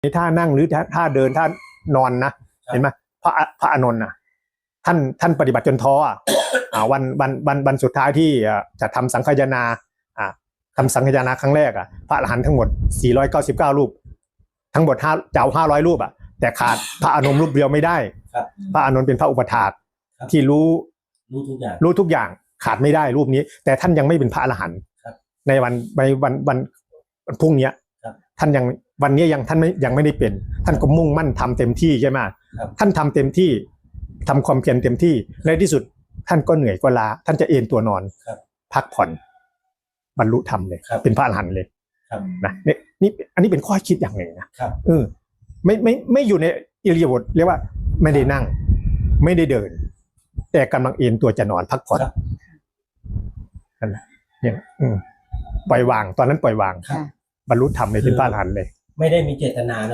ในท่านั่งหรือท่าท่าเดินท่านอนนะเห็นไหมพระอะพระอานนท์นะท่านท่านปฏิบัติจนท้ออะอ่าวันวันวันวันสุดท้ายที่อ่าจะทำสังฆยนาอ่าทำสังฆยนาครั้งแรกอะพระอรหันต์ทั้งหมด 499 รูป ทั้งหมดห้าเจ้า500รูปอะ แต่ขาดพระอานนท์รูปเดียวไม่ได้ครับพระอานนท์เป็นพระอุปถากครับที่รู้รู้ทุกอย่างรู้ทุกอย่างขาดไม่ได้รูปนี้ แต่ท่านยังไม่เป็นพระอรหันต์ครับในวันในวันวันวันพรุ่งเนี้ยครับ ท่านยังวันนี้ยังท่านไม่ยังไม่ได้เป็น ท่านก็มุ่งมั่นทำเต็มที่ใช่ไหมครับท่านทำเต็มที่ทำความเพียรเต็มที่ในที่สุดท่านก็เหนื่อยก็ล้าท่านจะเอนตัวนอนครับพักผ่อนบรรลุธรรมเลยครับเป็นพระอรหันต์เลยครับนะนี่นี่อันนี้เป็นข้อคิดอย่างหนึ่งนะครับเออไม่ไม่ไม่อยู่ในอิริยาบถเรียกว่าไม่ได้นั่ง ไม่ได้เดิน แต่กำลังเอนตัวจะนอนพักผ่อนครับนั่นแหละเนี่ยอืมปล่อยวางตอนนั้นปล่อยวางครั บบรรลุธรรมเลยเป็นพระอรหันต์เลย ไม่ได้มีเจตนานะ